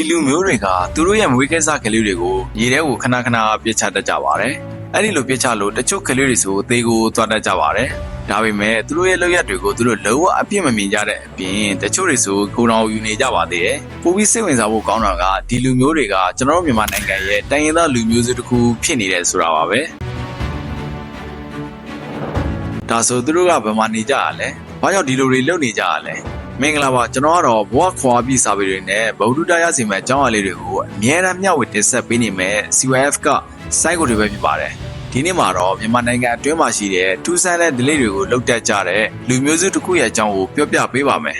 ဒီလူမျိုးတွေကသူတို့ရဲ့မွေးကဲစားကလေးတွေကိုရေထဲကိုခဏခဏပြစ်ချတတ်ကြပါတယ်အဲ့ဒီလိုပြစ်ချလို့တချို့ကလေးတွေဆိုသေကိုသွားတတ်ကြပါတယ်ဒါပေမဲ့သူတို့ရဲ့လောက်ရတွေကိုသူတို့လုံးဝအပြစ်မမြင်ကြတဲ့အပြင်တချို့တွေဆိုကိုယ်တော်ယူနေကြပါသေးတယ်ပိုပြီးစိတ်ဝင်စားဖို့ကောင်းတာကဒီလူမျိုးတွေကကျွန်တော်တို့မြန်မာနိုင်ငံရဲ့တိုင်းရင်းသားလူမျိုးစုတစ်ခုဖြစ်နေတယ်ဆိုတာပါပဲဒါဆိုသူတို့ကဘယ်မှာနေကြရလဲဘာကြောင့်ဒီလိုတွေလုပ်နေကြရလဲ မင်္ဂလာပါကျွန်တော်ကတော့ဘဝခွာပြီးစာပေတွေနဲ့ဗုဒ္ဓတရားစီမံအကြောင်းအရာလေးတွေကိုအမြဲတမ်းမျှဝေတင်ဆက်ပေးနေမယ် CYF ကစိုက်ကိုတွေပဲဖြစ်ပါတယ်ဒီနေ့မှာတော့မြန်မာနိုင်ငံအတွင်းမှာရှိတဲ့ထူးဆန်းတဲ့ delay တွေကိုလောက်တက်ကြတဲ့လူမျိုးစုတစ်ခုရဲ့အကြောင်းကိုပြောပြပေးပါမယ်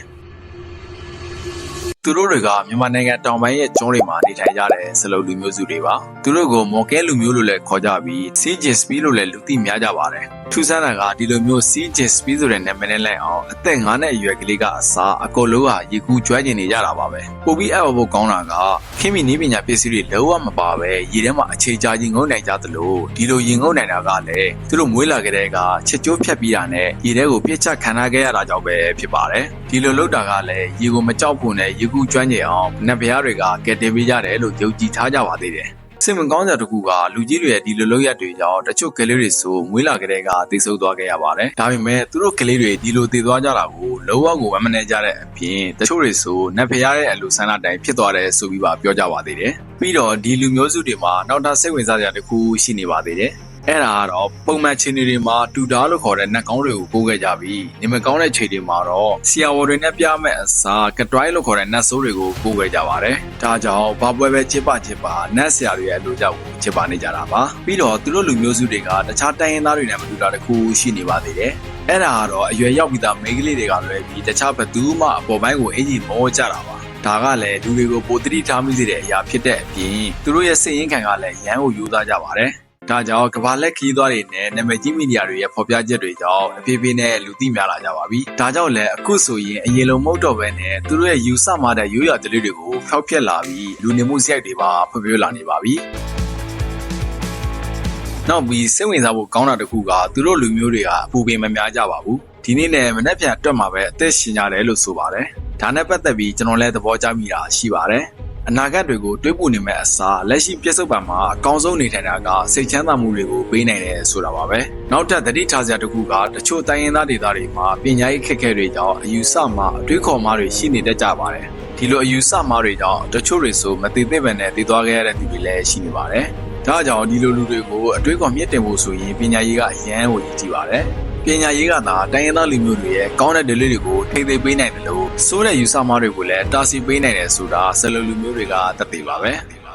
သူတို့တွေကမြန်မာနိုင်ငံတောင်ပိုင်းရဲ့ကျွန်းတွေမှာနေထိုင်ကြတဲ့စလုလူမျိုးစုတွေပါသူတို့ကိုမော်ကဲလူမျိုးလို့လည်းခေါ်ကြပြီး CJSP လို့လည်းလူသိများကြပါတယ် ထူးဆန်းတာကဒီလိုမျိုး CJSP ဆိုတဲ့နာမည်နဲ့လိုက်အောင်အသက်9နှစ်အရွယ်ကလေးကအစားအကုန်လုံးဟာရေကူးကျွမ်းကျင်နေကြတာပါပဲပိုပြီးအပ်ဖို့ကောင်းတာကခင်မီနီးပညာပစ္စည်းတွေလုံးဝမပါပဲရေထဲမှာအခြေချရင်ငုံနိုင်ကြသလိုဒီလိုရင်ငုံနိုင်တာကလည်းသူတို့မွေးလာကြတဲ့ကချက်ကျိုးဖြတ်ပြီးတာနဲ့ရေထဲကိုပြစ်ချခံထားခဲ့ရတာကြောင့်ပဲဖြစ်ပါတယ်ဒီလိုလုပ်တာကလည်းရေကိုမကြောက်ဖို့နဲ့ရေကူးကျွမ်းကျင်အောင်နတ်ဘုရားတွေကကယ်တင်ပေးကြတယ်လို့ယုံကြည်ထားကြပါသေးတယ် စိတ်မကောင်းစရာတစ်ခုကလူကြီးတွေရဲ့ဒီလိုလုပ်ရက်တွေကြောင့်တချို့ကလေးတွေဆိုမွေးလာကြတဲ့ကသိဆုံးသွားခဲ့ရပါတယ်။ဒါပေမဲ့သူတို့ကလေးတွေဒီလိုသိသွားကြတာကိုလုံးဝကိုမမနေကြတဲ့အပြင်တချို့တွေဆိုနတ်ဖရားရဲ့အလိုဆန္ဒတိုင်းဖြစ်သွားတယ်ဆိုပြီးပါပြောကြပါသေးတယ်။ပြီးတော့ဒီလူမျိုးစုတွေမှာနောက်ထပ်စိတ်ဝင်စားစရာတစ်ခုရှိနေပါသေးတယ်။ အဲ့ဒါကတော့ပုံမှန်ချင်းတွေမှာတူတာလို့ခေါ်တဲ့နှက်ကောင်းတွေကိုပိုးခဲ့ကြပြီးနေမကောင်းတဲ့ချိန်တွေမှာတော့ဆီယာဝတွေနဲ့ပြမဲ့အစားကတွိုင်းလို့ခေါ်တဲ့နှက်ဆိုးတွေကိုပိုးခဲ့ကြပါတယ်။ဒါကြောင့်ဘာပွဲပဲချစ်ပါချစ်ပါနှက်ဆရာတွေရဲ့အလိုကြောင့်ချစ်ပါနေကြတာပါ။ပြီးတော့သူတို့လူမျိုးစုတွေကတခြားတိုင်းရင်းသားတွေနဲ့မတူတာတစ်ခုရှိနေပါသေးတယ်။အဲ့ဒါကတော့အရွယ်ရောက်ပြီးသားမိန်းကလေးတွေကလွယ်ပြီးတခြားဘသူမှအပေါ်ပိုင်းကိုအင်ကြီးမောကြတာပါ။ဒါကလည်းလူတွေကိုပိုတိတိထားမိစေတဲ့အရာဖြစ်တဲ့အပြင်သူတို့ရဲ့စိတ်ရင်းခံကလည်းရန်ကိုယူသားကြပါတယ်။ ဒါကြောင့်ကဘာလက်ခီးသွားတွေနဲ့နာမည်ကြီးမီဒီယာတွေရဲ့ဖော်ပြချက်တွေကြောင့်အဖေဖေနဲ့လူသိများလာကြပါပြီ။ဒါကြောင့်လည်းအခုဆိုရင်အရင်လိုမဟုတ်တော့ဘဲနဲ့သူတို့ရဲ့ယူဆမှတဲ့ရိုးရာဓလေ့တွေကိုဖျောက်ဖျက်လာပြီးလူနေမှုစရိုက်တွေပါဖွံ့ဖြိုးလာနေပါပြီ။နောက်ပြီးစိတ်ဝင်စားဖို့ကောင်းတာတစ်ခုကသူတို့လူမျိုးတွေကအပူပင်မများကြပါဘူး။ဒီနေ့နဲ့မနေ့ပြန်အတွက်မှာပဲအသက်ရှင်ကြတယ်လို့ဆိုပါတယ်။ဒါနဲ့ပတ်သက်ပြီးကျွန်တော်လည်းသဘောကျမိတာရှိပါတယ်။ အနာဂတ်တွေကိုတွေးပူနေမဲ့အစားလက်ရှိပြစ္ဆုတ်ပံမှာအကောင်းဆုံးနေထိုင်တာကစိတ်ချမ်းသာမှုတွေကိုပေးနိုင်တယ်ဆိုတာပါပဲနောက်ထပ်တတိထားစရာတစ်ခုကတချို့တိုင်းရင်းသားဒေသတွေမှာပညာရေးခက်ခဲတွေကြောင့်အယူဆမှာအတွေးခေါ်မှတွေရှိနေတတ်ကြပါတယ်ဒီလိုအယူဆမှာတွေကြောင့်တချို့တွေဆိုမသိသိပဲနဲ့တည်သွားခဲ့ရတဲ့သူတွေလည်းရှိနေပါတယ်ဒါကြောင့်ဒီလိုလူတွေကိုအတွေးခေါ်မြင့်တင်ဖို့ဆိုရင်ပညာရေးကအရန်ကိုရည်ကြည့်ပါတယ် ပညာရေးကသာတိုင်းရင်းသားလူမျိုးတွေရဲ့ကောင်းတဲ့ delay တွေကိုထိသိပေးနိုင်တယ်လို့စိုးတဲ့ယူဆမှားတွေကိုလည်းတာစီပေးနိုင်တယ်ဆိုတာဆယ်လူလူမျိုးတွေကသက်သေပါပဲ။